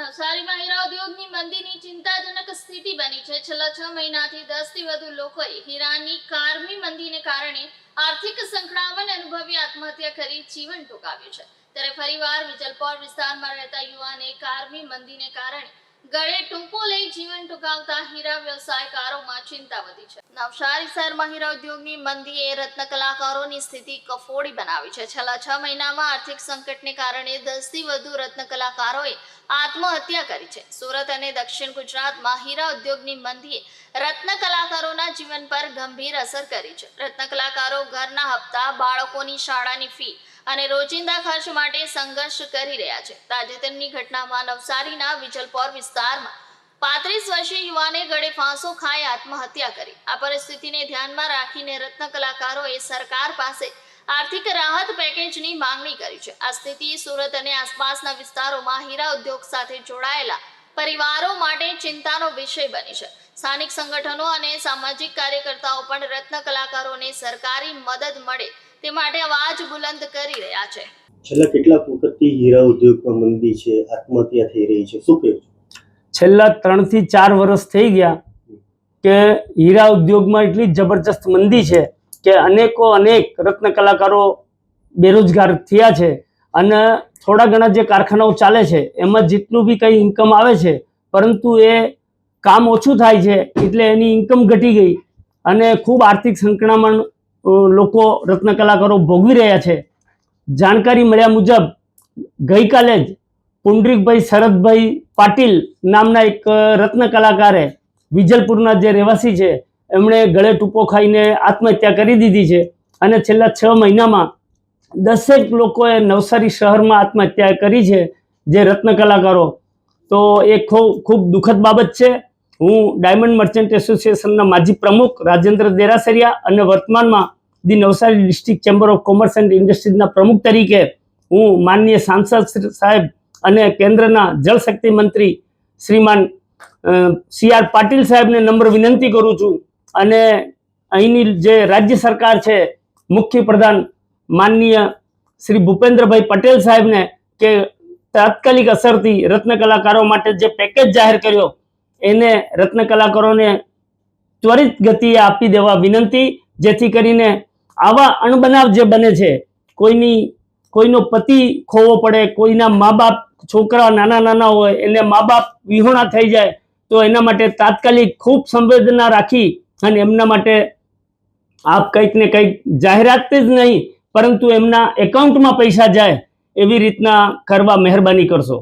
નવસારીમાં હીરા ઉદ્યોગની મંદીની ચિંતાજનક સ્થિતિ બની છે. છેલ્લા છ મહિનાથી દસથી વધુ લોકોએ હીરાની કારમી મંદીને કારણે આર્થિક સંકળામણ અનુભવી આત્મહત્યા કરી જીવન ટૂંકાવ્યું છે. ત્યારે ફરીવાર વિજલપોર વિસ્તારમાં રહેતા યુવાને કારમી મંદીને કારણે ગળે ટૂંકો લઈ જીવન ટૂંકાવતા હીરા વ્યવસાયકારોમાં ચિંતા વધી છે. નવસારી શહેરમાં હીરા ઉદ્યોગની મંદીએ રત્ન કલાકારોની સ્થિતિ કફોડી બનાવી છે. છેલ્લા છ મહિનામાં આર્થિક સંકટને કારણે દસથી વધુ રત્ન કલાકારોએ આત્મહત્યા કરી છે. સુરત અને દક્ષિણ ગુજરાતમાં હીરા ઉદ્યોગની મંદીએ રત્ન કલાકારોના જીવન પર ગંભીર અસર કરી છે. રત્ન કલાકારો ઘરના હપ્તા, બાળકોની શાળાની ફી અને રોજિંદા ખર્ચ માટે સંઘર્ષ કરી રહ્યા છે. તાજેતરની ઘટનામાં નવસારીના વિજલપોર વિસ્તારમાં પાંત્રીસ વર્ષીય યુવાને ગળે ફાંસો ખાઈ આત્મહત્યા કરી. આ પરિસ્થિતિને ધ્યાનમાં રાખીને રત્ન કલાકારોએ સરકાર પાસે આર્થિક રાહત પેકેજની માંગણી કરી છે. આ સ્થિતિ સુરત અને આસપાસના વિસ્તારોમાં હીરા ઉદ્યોગ સાથે જોડાયેલા પરિવારો માટે ચિંતાનો વિષય બની છે. સ્થાનિક સંગઠનો અને સામાજિક કાર્યકર્તાઓ પણ રત્ન કલાકારોને સરકારી મદદ મળે તે માટે અવાજ બુલંદ કરી રહ્યા છે. છેલ્લા કેટલાક વખતથી હીરા ઉદ્યોગમાં મંદી છે આત્મહત્યા થઈ રહી છે. શું કહેવું છેલ્લા ત્રણથી ચાર વર્ષ થઈ ગયા કે હીરા ઉદ્યોગમાં એટલી જબરજસ્ત મંદી છે કે અનેકો અનેક રત્ન કલાકારો બેરોજગાર થયા છે અને થોડા ઘણા જે કારખાનાઓ ચાલે છે એમાં જેટલું બી કંઈ ઇન્કમ આવે છે પરંતુ એ કામ ઓછું થાય છે એટલે એની ઇન્કમ ઘટી ગઈ અને ખૂબ આર્થિક સંકળામણ લોકો રત્ન કલાકારો ભોગવી રહ્યા છે. જાણકારી મળ્યા મુજબ ગઈકાલે જ પુંડરીકભાઈ શરદભાઈ પાટીલ નામના એક રત્ન કલાકારે વિજલપુરના જે રહેવાસી છે, એમણે ગળે ટૂંપો ખાઈને આત્મહત્યા કરી દીધી છે અને છેલ્લા છ મહિનામાં દસેક લોકોએ નવસારી શહેરમાં આત્મહત્યા કરી છે જે રત્ન કલાકારો. તો એ ખૂબ ખૂબ દુઃખદ બાબત છે. હું ડાયમંડ મર્ચન્ટ એસોસિએશનના માજી પ્રમુખ રાજેન્દ્ર દેરાસરિયા અને વર્તમાનમાં the Navsari district chamber of commerce and ઇન્ડસ્ટ્રીઝના પ્રમુખ તરીકે હું માનનીય સાંસદ સાહેબ અને કેન્દ્રના જળશક્તિ મંત્રી શ્રીમાન સી આર પાટીલ સાહેબને નમ્ર વિનંતી કરું છું અને અહીંની જે રાજ્ય સરકાર છે, મુખ્ય પ્રધાન માનનીય શ્રી ભૂપેન્દ્રભાઈ પટેલ સાહેબને કે તાત્કાલિક અસરથી રત્ન કલાકારો માટે જે પેકેજ જાહેર કર્યો એને રત્ન કલાકારોને ત્વરિત ગતિએ આપી દેવા વિનંતી, જેથી કરીને આવા અણબનાવ જે બને છે, કોઈની, કોઈનો પતિ ખોવો પડે, કોઈના મા બાપ છોકરા નાના નાના હોય, એને મા બાપ વિહોણા થઈ જાય, તો એના માટે તાત્કાલિક ખૂબ સંવેદના રાખી અને એમના માટે આપ કંઈક ને કંઈક જાહેરાત જ નહીં, પરંતુ એમના એકાઉન્ટમાં પૈસા જાય, એવી રીતના કરવા મહેરબાની કરશો.